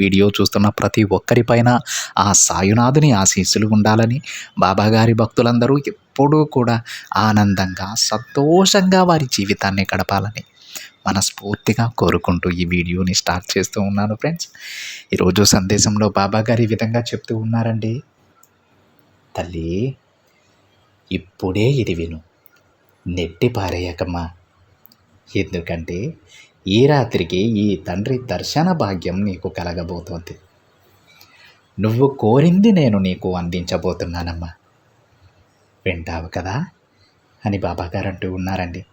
Video చూస్తున్న ప్రతి ఒక్కరిపైన ఆ సాయునాథుని ఆశీస్సులు ఉండాలని బాబాగారి భక్తులందరూ ఎప్పుడూ కూడా ఆనందంగా సంతోషంగా వారి జీవితాన్ని గడపాలని మనస్ఫూర్తిగా కోరుకుంటూ ఈ వీడియోని స్టార్ట్ చేస్తూ ఉన్నాను ఫ్రెండ్స్. ఈరోజు సందేశంలో బాబా గారు ఈ విధంగా చెప్తూ ఉన్నారండి. తల్లి ఇప్పుడే ఇది విను. నెట్టి పారేయకమ్మా. ఎందుకంటే ఈ రాత్రికి ఈ తండ్రి దర్శన భాగ్యం నీకు కలగబోతోంది. నువ్వు కోరింది నేను నీకు అందించబోతున్నానమ్మా. వింటావు కదా? అని బాబాగారు అంటూ ఉన్నారండి.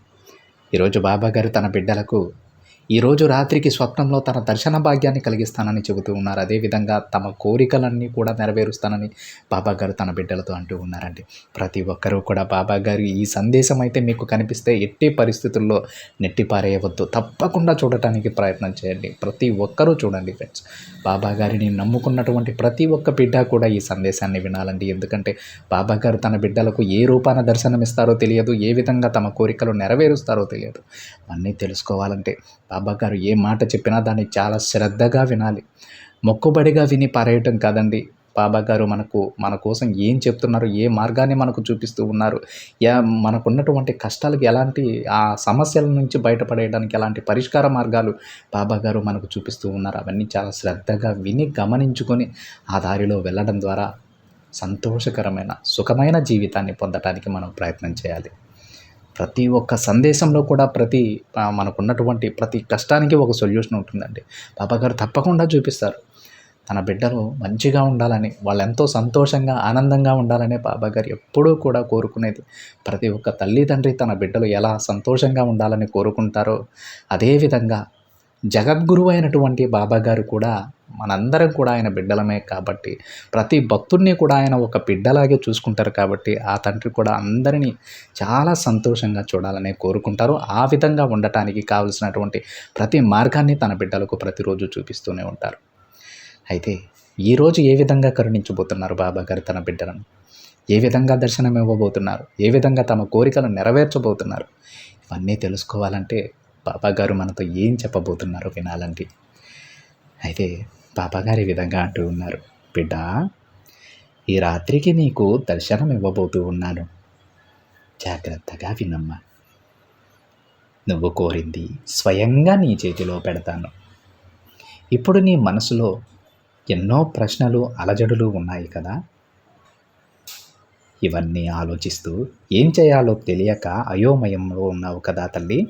ఈరోజు బాబాగారు తన బిడ్డలకు ఈరోజు రాత్రికి స్వప్నంలో తన దర్శన భాగ్యాన్ని కలిగిస్తానని చెబుతూ ఉన్నారు. అదేవిధంగా తమ కోరికలన్నీ కూడా నెరవేరుస్తానని బాబా గారు తన బిడ్డలతో అంటూ ఉన్నారండి. ప్రతి ఒక్కరూ కూడా బాబా గారి ఈ సందేశం అయితే మీకు కనిపిస్తే ఎట్టి పరిస్థితుల్లో నెట్టిపారేయవద్దు. తప్పకుండా చూడటానికి ప్రయత్నం చేయండి. ప్రతి ఒక్కరూ చూడండి ఫ్రెండ్స్. బాబా గారిని నమ్ముకున్నటువంటి ప్రతి ఒక్క బిడ్డ కూడా ఈ సందేశాన్ని వినాలండి. ఎందుకంటే బాబా గారు తన బిడ్డలకు ఏ రూపాన దర్శనమిస్తారో తెలియదు ఏ విధంగా తమ కోరికలు నెరవేరుస్తారో తెలియదు. అన్నీ తెలుసుకోవాలంటే బాబా ఏ మాట చెప్పినా దాన్ని చాలా శ్రద్ధగా వినాలి. మొక్కుబడిగా విని పారేయటం కాదండి. బాబాగారు మనకు మన కోసం ఏం చెప్తున్నారు ఏ మార్గాన్ని మనకు చూపిస్తూ ఉన్నారు యా మనకున్నటువంటి కష్టాలకు ఎలాంటి ఆ సమస్యల నుంచి బయటపడేయడానికి ఎలాంటి పరిష్కార మార్గాలు బాబాగారు మనకు చూపిస్తూ ఉన్నారు. అవన్నీ చాలా శ్రద్ధగా విని గమనించుకొని ఆ దారిలో వెళ్ళడం ద్వారా సంతోషకరమైన సుఖమైన జీవితాన్ని పొందటానికి మనం ప్రయత్నం చేయాలి. ప్రతి ఒక్క సందేశంలో కూడా ప్రతి మనకున్నటువంటి ప్రతి కష్టానికి ఒక సొల్యూషన్ ఉంటుందండి. బాబాగారు తప్పకుండా చూపిస్తారు. తన బిడ్డలు మంచిగా ఉండాలని వాళ్ళు ఎంతో సంతోషంగా ఆనందంగా ఉండాలనే బాబాగారు ఎప్పుడూ కూడా కోరుకునేది. ప్రతి ఒక్క తల్లిదండ్రి తన బిడ్డలు ఎలా సంతోషంగా ఉండాలని కోరుకుంటారో అదేవిధంగా జగద్గురువు అయినటువంటి బాబాగారు కూడా మనందరం కూడా ఆయన బిడ్డలమే కాబట్టి ప్రతి భక్తుడిని కూడా ఆయన ఒక బిడ్డలాగే చూసుకుంటారు కాబట్టి ఆ తండ్రి కూడా అందరినీ చాలా సంతోషంగా చూడాలని కోరుకుంటారు. ఆ విధంగా ఉండటానికి కావలసినటువంటి ప్రతి మార్గాన్ని తన బిడ్డలకు ప్రతిరోజు చూపిస్తూనే ఉంటారు. అయితే ఈరోజు ఏ విధంగా కరుణించబోతున్నారు బాబా గారు తన బిడ్డలను? ఏ విధంగా దర్శనం ఇవ్వబోతున్నారు? ఏ విధంగా తమ కోరికలు నెరవేర్చబోతున్నారు? ఇవన్నీ తెలుసుకోవాలంటే బాబా గారు మనతో ఏం చెప్పబోతున్నారో వినాలండి. అయితే పాపగారు ఈ విధంగా అంటూ ఉన్నారు. బిడ్డ ఈ రాత్రికి నీకు దర్శనం ఇవ్వబోతూ ఉన్నాను. జాగ్రత్తగా వినమ్మా. నువ్వు కోరింది స్వయంగా నీ చేతిలో పెడతాను. ఇప్పుడు నీ మనసులో ఎన్నో ప్రశ్నలు అలజడులు ఉన్నాయి కదా. ఇవన్నీ ఆలోచిస్తూ ఏం చేయాలో తెలియక అయోమయంలో ఉన్నావు కదా తల్లి.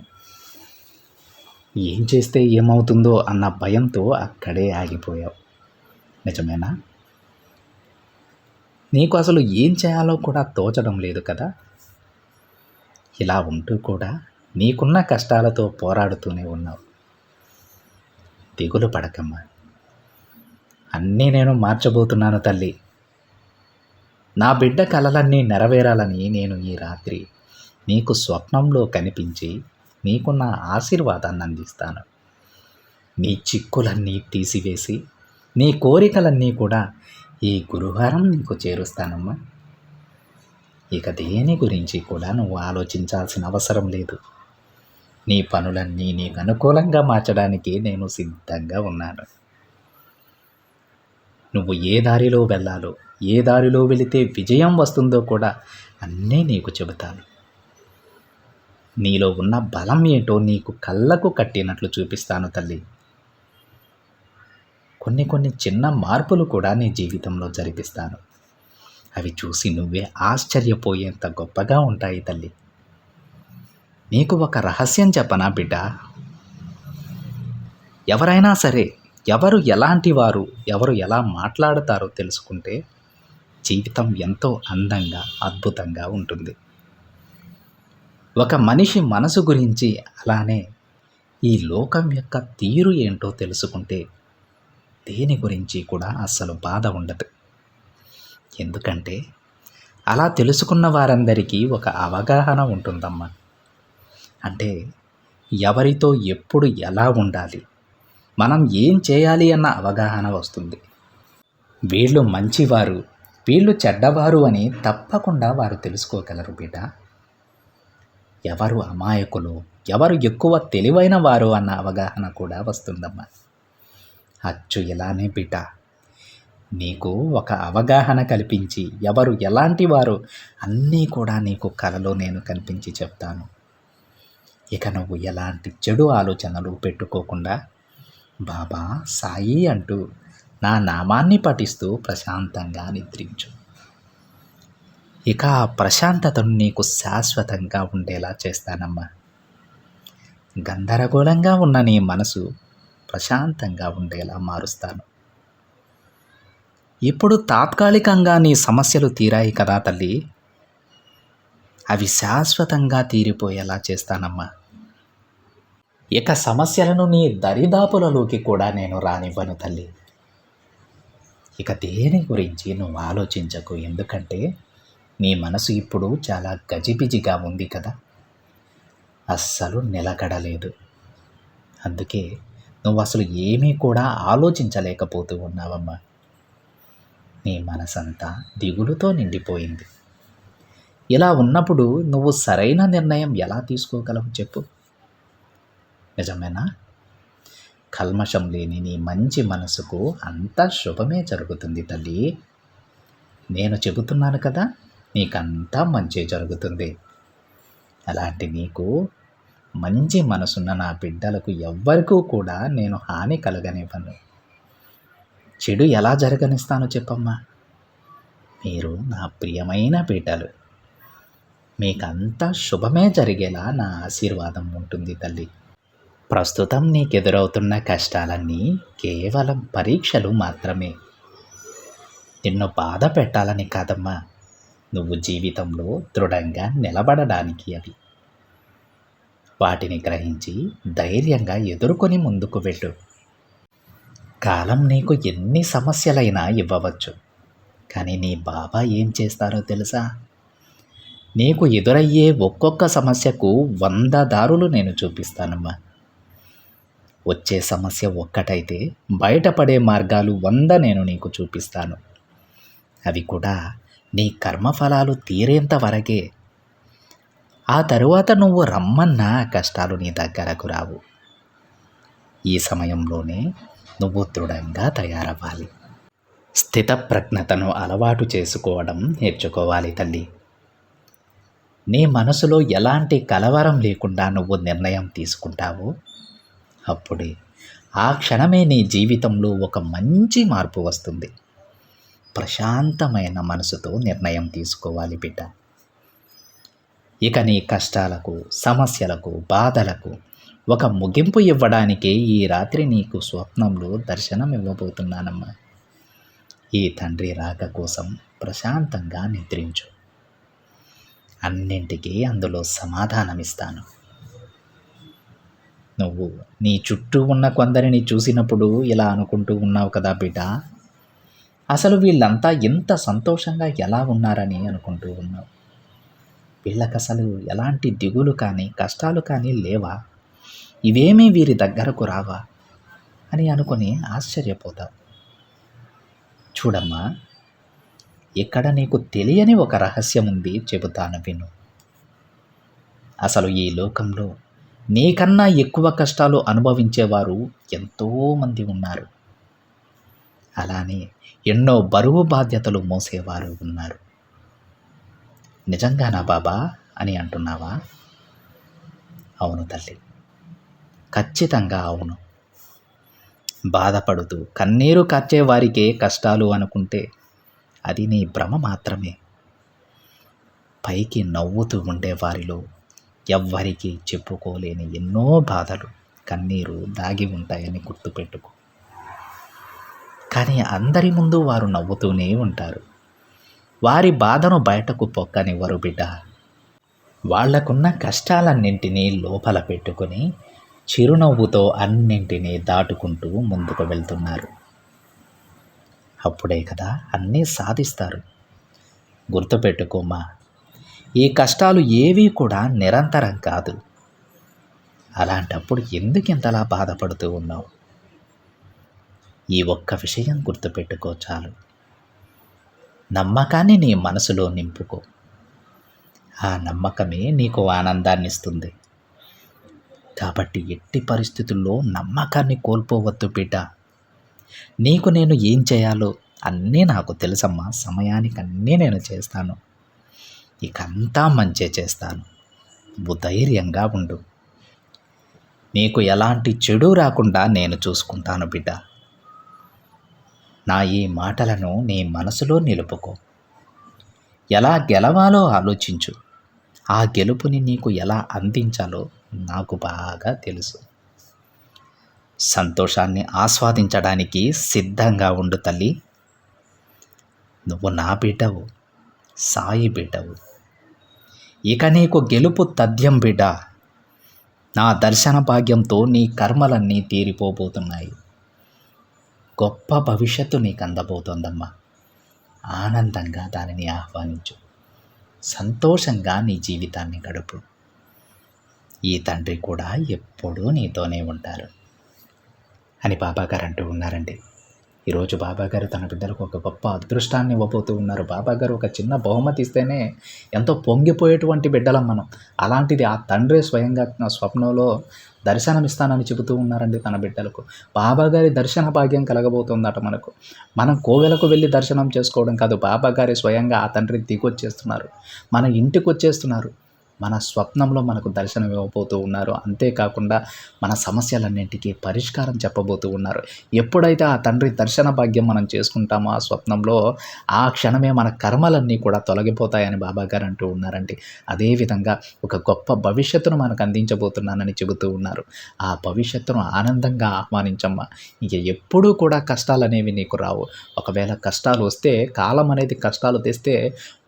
ఏం చేస్తే ఏమవుతుందో అన్న భయంతో అక్కడే ఆగిపోయావు. నిజమేనా? నీకు అసలు ఏం చేయాలో కూడా తోచడం లేదు కదా? ఇలా ఉంటూ కూడా నీకున్న కష్టాలతో పోరాడుతూనే ఉన్నావు. దిగులు పడకమ్మా. అన్నీ నేను మార్చబోతున్నాను తల్లి. నా బిడ్డ కలలన్నీ నెరవేరాలని నేను ఈ రాత్రి నీకు స్వప్నంలో కనిపించి నీకు నా ఆశీర్వాదాన్ని అందిస్తాను. నీ చిక్కులన్నీ తీసివేసి నీ కోరికలన్నీ కూడా ఈ గురువారం నీకు చేరుస్తానమ్మా. ఇక దేని గురించి కూడా నువ్వు ఆలోచించాల్సిన అవసరం లేదు. నీ పనులన్నీ నీకు అనుకూలంగా మార్చడానికి నేను సిద్ధంగా ఉన్నాను. నువ్వు ఏ దారిలో వెళ్ళాలో ఏ దారిలో వెళితే విజయం వస్తుందో కూడా అన్నీ నీకు చెబుతాను. నీలో ఉన్న బలం ఏంటో నీకు కళ్ళకు కట్టినట్లు చూపిస్తాను తల్లి. కొన్ని కొన్ని చిన్న మార్పులు కూడా నీ జీవితంలో జరిపిస్తాను. అవి చూసి నువ్వే ఆశ్చర్యపోయేంత గొప్పగా ఉంటాయి తల్లి. నీకు ఒక రహస్యం చెప్పనా బిడ్డ? ఎవరైనా సరే ఎవరు ఎలాంటి వారు ఎవరు ఎలా మాట్లాడతారో తెలుసుకుంటే జీవితం ఎంతో అందంగా అద్భుతంగా ఉంటుంది. ఒక మనిషి మనసు గురించి అలానే ఈ లోకం యొక్క తీరు ఏంటో తెలుసుకుంటే దేని గురించి కూడా అస్సలు బాధ ఉండదు. ఎందుకంటే అలా తెలుసుకున్న వారందరికీ ఒక అవగాహన ఉంటుందమ్మా. అంటే ఎవరితో ఎప్పుడు ఎలా ఉండాలి మనం ఏం చేయాలి అన్న అవగాహన వస్తుంది. వీళ్ళు మంచివారు వీళ్ళు చెడ్డవారు అని తప్పకుండా వారు తెలుసుకోగలరు బిడ్డ. ఎవరు అమాయకులు? ఎవరు ఎక్కువ తెలివైన వారు అన్న అవగాహన కూడా వస్తుందమ్మా. అచ్చు ఇలానే బిడ్డ నీకు ఒక అవగాహన కల్పించి ఎవరు ఎలాంటి వారు అన్నీ కూడా నీకు కలలో నేను కనిపించి చెప్తాను. ఇక నువ్వు ఎలాంటి చెడు ఆలోచనలు పెట్టుకోకుండా బాబా సాయి అంటూ నా నామాన్ని పఠిస్తూ ప్రశాంతంగా నిద్రించు. ఇక ఆ ప్రశాంతతను నీకు శాశ్వతంగా ఉండేలా చేస్తానమ్మా. గందరగోళంగా ఉన్న నీ మనసు ప్రశాంతంగా ఉండేలా మారుస్తాను. ఇప్పుడు తాత్కాలికంగా నీ సమస్యలు తీరాయి కదా తల్లి. అవి శాశ్వతంగా తీరిపోయేలా చేస్తానమ్మా. ఇక సమస్యలను నీ దరిదాపులలోకి కూడా నేను రానివ్వను తల్లి. ఇక దేని గురించి నువ్వు ఆలోచించకు? ఎందుకంటే నీ మనసు ఇప్పుడు చాలా గజిబిజిగా ఉంది కదా. అస్సలు నిలకడలేదు. అందుకే నువ్వు అసలు ఏమీ కూడా ఆలోచించలేకపోతూ ఉన్నావమ్మా. నీ మనసంతా దిగులుతో నిండిపోయింది. ఇలా ఉన్నప్పుడు నువ్వు సరైన నిర్ణయం ఎలా తీసుకోగలవు చెప్పు. నిజమేనా? కల్మషం లేని నీ మంచి మనసుకు అంతా శుభమే జరుగుతుంది తల్లి. నేను చెబుతున్నాను కదా. నీకంతా మంచి జరుగుతుంది. అలాంటి నీకు మంచి మనసున్న నా బిడ్డలకు ఎవ్వరికూ కూడా నేను హాని కలగనివ్వను. చెడు ఎలా జరగనిస్తానో చెప్పమ్మా. మీరు నా ప్రియమైన బిడ్డలు. మీకంతా శుభమే జరిగేలా నా ఆశీర్వాదం ఉంటుంది తల్లి. ప్రస్తుతం నీకెదురవుతున్న కష్టాలన్నీ కేవలం పరీక్షలు మాత్రమే. నిన్ను బాధ పెట్టాలని కాదమ్మా. నువ్వు జీవితంలో దృఢంగా నిలబడడానికి అవి. వాటిని గ్రహించి ధైర్యంగా ఎదుర్కొని ముందుకు వెళ్ళు. కాలం నీకు ఎన్ని సమస్యలైనా ఇవ్వవచ్చు. కానీ నీ బాబా ఏం చేస్తారో తెలుసా? నీకు ఎదురయ్యే ఒక్కొక్క సమస్యకు వంద దారులు నేను చూపిస్తానమ్మా. వచ్చే సమస్య ఒక్కటైతే బయటపడే మార్గాలు వంద నేను నీకు చూపిస్తాను. అవి కూడా నీ కర్మఫలాలు తీరేంత వరకే. ఆ తరువాత నువ్వు రమ్మన్నా కష్టాలు నీ దగ్గరకు రావు. ఈ సమయంలోనే నువ్వు దృఢంగా తయారవ్వాలి. స్థితప్రజ్ఞతను అలవాటు చేసుకోవడం నేర్చుకోవాలి తల్లి. నీ మనసులో ఎలాంటి కలవరం లేకుండా నువ్వు నిర్ణయం తీసుకుంటావో? అప్పుడే ఆ క్షణమే నీ జీవితంలో ఒక మంచి మార్పు వస్తుంది. ప్రశాంతమైన మనసుతో నిర్ణయం తీసుకోవాలి బిడ్డ. ఇక నీ కష్టాలకు సమస్యలకు బాధలకు ఒక ముగింపు ఇవ్వడానికి ఈ రాత్రి నీకు స్వప్నంలో దర్శనం ఇవ్వబోతున్నానమ్మా. ఈ తండ్రి రాక కోసం ప్రశాంతంగా నిద్రించు. అన్నింటికీ అందులో సమాధానమిస్తాను. నువ్వు నీ చుట్టూ ఉన్న కొందరిని చూసినప్పుడు ఇలా అనుకుంటూ ఉన్నావు కదా బిడ్డ. అసలు వీళ్ళంతా ఎంత సంతోషంగా ఎలా ఉన్నారని అనుకుంటూ ఉన్నావు? వీళ్ళకి అసలు ఎలాంటి దిగులు కానీ కష్టాలు కానీ లేవా? ఇవేమీ వీరి దగ్గరకు రావా? అని అనుకుని ఆశ్చర్యపోతావు. చూడమ్మా ఇక్కడ నీకు తెలియని ఒక రహస్యం ఉంది చెబుతాను విను. అసలు ఈ లోకంలో నీకన్నా ఎక్కువ కష్టాలు అనుభవించేవారు ఎంతోమంది ఉన్నారు. అలానే ఎన్నో బరువు బాధ్యతలు మోసేవారు ఉన్నారు. నిజంగానా బాబా? అని అంటున్నావా? అవును తల్లి. ఖచ్చితంగా అవును. బాధపడుతూ కన్నీరు కార్చే వారికే కష్టాలు అనుకుంటే అది నీ భ్రమ మాత్రమే. పైకి నవ్వుతూ ఉండే వారిలో ఎవ్వరికీ చెప్పుకోలేని ఎన్నో బాధలు కన్నీరు దాగి ఉంటాయని గుర్తుపెట్టుకో. కానీ అందరి ముందు వారు నవ్వుతూనే ఉంటారు. వారి బాధను బయటకు పొక్కనివ్వరు బిడ్డ. వాళ్ళకున్న కష్టాలన్నింటినీ లోపల పెట్టుకొని చిరునవ్వుతో అన్నింటినీ దాటుకుంటూ ముందుకు వెళ్తున్నారు. అప్పుడే కదా అన్నీ సాధిస్తారు. గుర్తుపెట్టుకోమా ఈ కష్టాలు ఏవీ కూడా నిరంతరం కాదు. అలాంటప్పుడు ఎందుకు ఇంతలా బాధపడుతూ ఉన్నావు? ఈ ఒక్క విషయం గుర్తుపెట్టుకో చాలు. నమ్మకాన్ని నీ మనసులో నింపుకో. ఆ నమ్మకమే నీకు ఆనందాన్ని ఇస్తుంది కాబట్టి ఎట్టి పరిస్థితుల్లో నమ్మకాన్ని కోల్పోవద్దు బిడ్డ నీకు నేను ఏం చేయాలో అన్నీ నాకు తెలుసమ్మా. సమయానికి అన్నీ నేను చేస్తాను. ఇకంతా మంచే చేస్తాను. నువ్వు ధైర్యంగా ఉండు. నీకు ఎలాంటి చెడు రాకుండా నేను చూసుకుంటాను బిడ్డ నా ఈ మాటలను నీ మనసులో నిలుపుకో. ఎలా గెలవాలో ఆలోచించు. ఆ గెలుపుని నీకు ఎలా అందించాలో నాకు బాగా తెలుసు. సంతోషాన్ని ఆస్వాదించడానికి సిద్ధంగా ఉండు తల్లి. నువ్వు నా బిడ్డవు సాయి బిడ్డవు. ఇక నీకు గెలుపు తథ్యం బిడ్డ. నా దర్శన భాగ్యంతో నీ కర్మలన్నీ తీరిపోబోతున్నాయి. గొప్ప భవిష్యత్తు నీకు అందబోతోందమ్మా ఆనందంగా దానిని ఆహ్వానించు. సంతోషంగా నీ జీవితాన్ని గడుపు. ఈ తండ్రి కూడా ఎప్పుడూ నీతోనే ఉంటారు. అని బాబాగారు అంటూ ఉన్నారండి. ఈరోజు బాబాగారు తన బిడ్డలకు ఒక గొప్ప అదృష్టాన్ని ఇవ్వబోతూ ఉన్నారు. బాబాగారు ఒక చిన్న బహుమతి ఇస్తేనే ఎంతో పొంగిపోయేటువంటి బిడ్డలం మనం. అలాంటిది ఆ తండ్రి స్వయంగా నా స్వప్నంలో దర్శనమిస్తానని చెబుతూ ఉన్నారండి తన బిడ్డలకు. బాబాగారి దర్శన భాగ్యం కలగబోతుందట మనకు. మనం కోవెలకు వెళ్ళి దర్శనం చేసుకోవడం కాదు బాబాగారి స్వయంగా ఆ తండ్రి దిగొచ్చేస్తున్నారు. మన ఇంటికి వచ్చేస్తున్నారు. మన స్వప్నంలో మనకు దర్శనం ఇవ్వబోతూ ఉన్నారు. అంతేకాకుండా మన సమస్యలన్నింటికీ పరిష్కారం చెప్పబోతూ ఉన్నారు. ఎప్పుడైతే ఆ తండ్రి దర్శన భాగ్యం మనం చేసుకుంటామో ఆ స్వప్నంలో ఆ క్షణమే మన కర్మలన్నీ కూడా తొలగిపోతాయని బాబా గారు అంటూ ఉన్నారండి. అదేవిధంగా ఒక గొప్ప భవిష్యత్తును మనకు అందించబోతున్నానని చెబుతూ ఉన్నారు. ఆ భవిష్యత్తును ఆనందంగా ఆహ్వానించమ్మా. ఇక ఎప్పుడూ కూడా కష్టాలు అనేవి నీకు రావు. ఒకవేళ కష్టాలు వస్తే కాలం అనేది కష్టాలు తెస్తే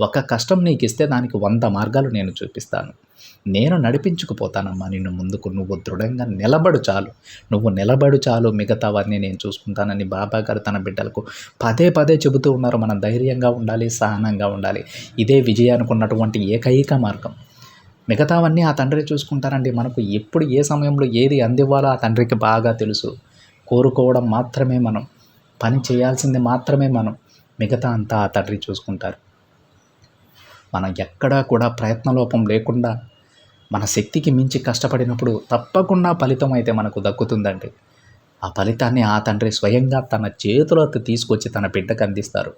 ఒక కష్టం నీకు ఇస్తే దానికి వంద మార్గాలు నేను చూపిస్తాను నేను నడిపించుకుపోతానమ్మా నిన్ను ముందుకు. నువ్వు దృఢంగా నిలబడు చాలు. నువ్వు నిలబడు చాలు. మిగతావన్నీ నేను చూసుకుంటానని బాబా గారు తన బిడ్డలకు పదే పదే చెబుతూ ఉన్నారు. మనం ధైర్యంగా ఉండాలి సహనంగా ఉండాలి. ఇదే విజయానికి ఉన్నటువంటి ఏకైక మార్గం. మిగతావన్నీ ఆ తండ్రి చూసుకుంటారండి. మనకు ఎప్పుడు ఏ సమయంలో ఏది అందివ్వాలో ఆ తండ్రికి బాగా తెలుసు. కోరుకోవడం మాత్రమే మనం. పని చేయాల్సింది మాత్రమే మనం. మిగతా అంతా ఆ తండ్రి చూసుకుంటారు. మనం ఎక్కడా కూడా ప్రయత్నలోపం లేకుండా మన శక్తికి మించి కష్టపడినప్పుడు తప్పకుండా ఫలితం అయితే మనకు దక్కుతుందండి. ఆ ఫలితాన్ని ఆ తండ్రి స్వయంగా తన చేతులతో తీసుకొచ్చి తన బిడ్డకు అందిస్తారు.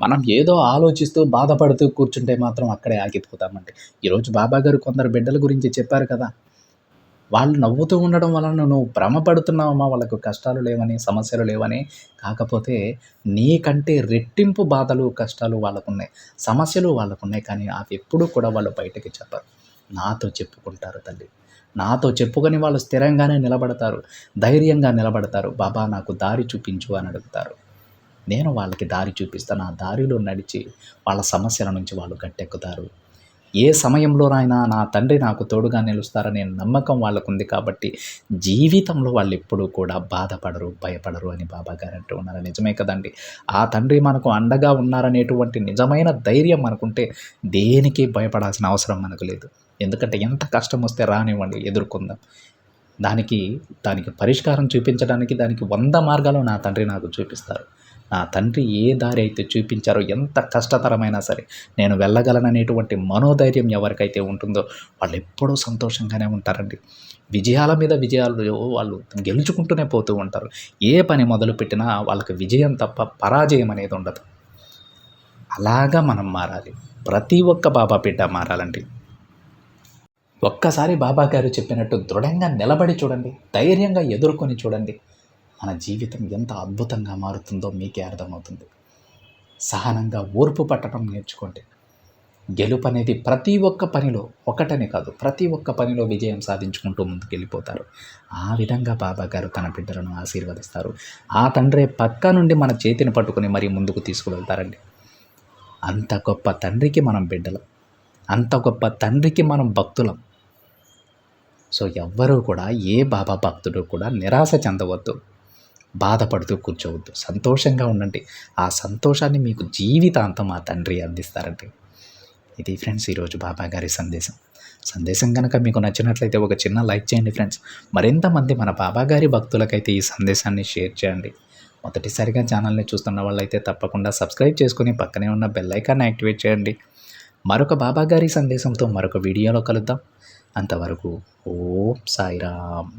మనం ఏదో ఆలోచిస్తూ బాధపడుతూ కూర్చుంటే మాత్రం అక్కడే ఆగిపోతామండి. ఈరోజు బాబా గారు కొందరు బిడ్డల గురించి చెప్పారు కదా. వాళ్ళు నవ్వుతూ ఉండడం వలన నువ్వు భ్రమపడుతున్నావమ్మా వాళ్ళకు కష్టాలు లేవని సమస్యలు లేవని. కాకపోతే నీకంటే రెట్టింపు బాధలు కష్టాలు వాళ్ళకున్నాయి. సమస్యలు వాళ్ళకున్నాయి కానీ అవి ఎప్పుడూ కూడా వాళ్ళు బయటకి చెప్పరు. నాతో చెప్పుకుంటారు తల్లి. నాతో చెప్పుకొని వాళ్ళు స్థిరంగానే నిలబడతారు ధైర్యంగా నిలబడతారు. బాబా నాకు దారి చూపించు అని అడుగుతారు. నేను వాళ్ళకి దారి చూపిస్తాను. ఆ దారిలో నడిచి వాళ్ళ సమస్యల నుంచి వాళ్ళు గట్టెక్కుతారు. ఏ సమయంలోనైనా నా తండ్రి నాకు తోడుగా నిలుస్తారనే నమ్మకం వాళ్ళకు ఉంది కాబట్టి జీవితంలో వాళ్ళు ఎప్పుడూ కూడా బాధపడరు భయపడరు అని బాబా గారు అంటూ ఉన్నారు. నిజమే కదండి. ఆ తండ్రి మనకు అండగా ఉన్నారనేటువంటి నిజమైన ధైర్యం మనకుంటే దేనికి భయపడాల్సిన అవసరం మనకు లేదు. ఎందుకంటే ఎంత కష్టం వస్తే రానివ్వండి ఎదుర్కొందాం. దానికి దానికి పరిష్కారం చూపించడానికి దానికి వంద మార్గాలు నా తండ్రి నాకు చూపిస్తారు. నా తండ్రి ఏ దారి అయితే చూపించారో ఎంత కష్టతరమైనా సరే నేను వెళ్ళగలననేటువంటి మనోధైర్యం ఎవరికైతే ఉంటుందో వాళ్ళు ఎప్పుడూ సంతోషంగానే ఉంటారండి. విజయాల మీద విజయాలు వాళ్ళు గెలుచుకుంటూనే పోతూ ఉంటారు. ఏ పని మొదలుపెట్టినా వాళ్ళకి విజయం తప్ప పరాజయం అనేది ఉండదు. అలాగా మనం మారాలి. ప్రతి ఒక్క బాబా బిడ్డ మారాలండి. ఒక్కసారి బాబా గారు చెప్పినట్టు దృఢంగా నిలబడి చూడండి. ధైర్యంగా ఎదుర్కొని చూడండి. మన జీవితం ఎంత అద్భుతంగా మారుతుందో మీకే అర్థమవుతుంది. సహనంగా ఓర్పు పట్టడం నేర్చుకోండి. గెలుపు అనేది ప్రతి ఒక్క పనిలో ఒకటని కాదు ప్రతి ఒక్క పనిలో విజయం సాధించుకుంటూ ముందుకు వెళ్ళిపోతారు ఆ విధంగా బాబా గారు తన బిడ్డలను ఆశీర్వదిస్తారు. ఆ తండ్రే పక్క నుండి మన చేతిని పట్టుకొని మరీ ముందుకు తీసుకువెళ్తారండి. అంత గొప్ప తండ్రికి మనం బిడ్డలం. అంత గొప్ప తండ్రికి మనం భక్తులం. సో ఎవ్వరూ కూడా ఏ బాబా భక్తుడు కూడా నిరాశ చెందవద్దు. బాధపడుతూ కూర్చోవద్దు. సంతోషంగా ఉండండి. ఆ సంతోషాన్ని మీకు జీవితాంతం ఆ తండ్రి అందిస్తారండి. ఇది ఫ్రెండ్స్ ఈరోజు బాబా గారి సందేశం. సందేశం కనుక మీకు నచ్చినట్లయితే ఒక చిన్న లైక్ చేయండి ఫ్రెండ్స్. మరింతమంది మన బాబా గారి భక్తులకైతే ఈ సందేశాన్ని షేర్ చేయండి. మొదటిసారిగా ఛానల్ని చూస్తున్న వాళ్ళైతే తప్పకుండా సబ్స్క్రైబ్ చేసుకుని పక్కనే ఉన్న బెల్ ఐకాన్ని యాక్టివేట్ చేయండి. మరొక బాబా గారి సందేశంతో మరొక వీడియోలో కలుద్దాం. అంతవరకు ఓం సాయిరామ్.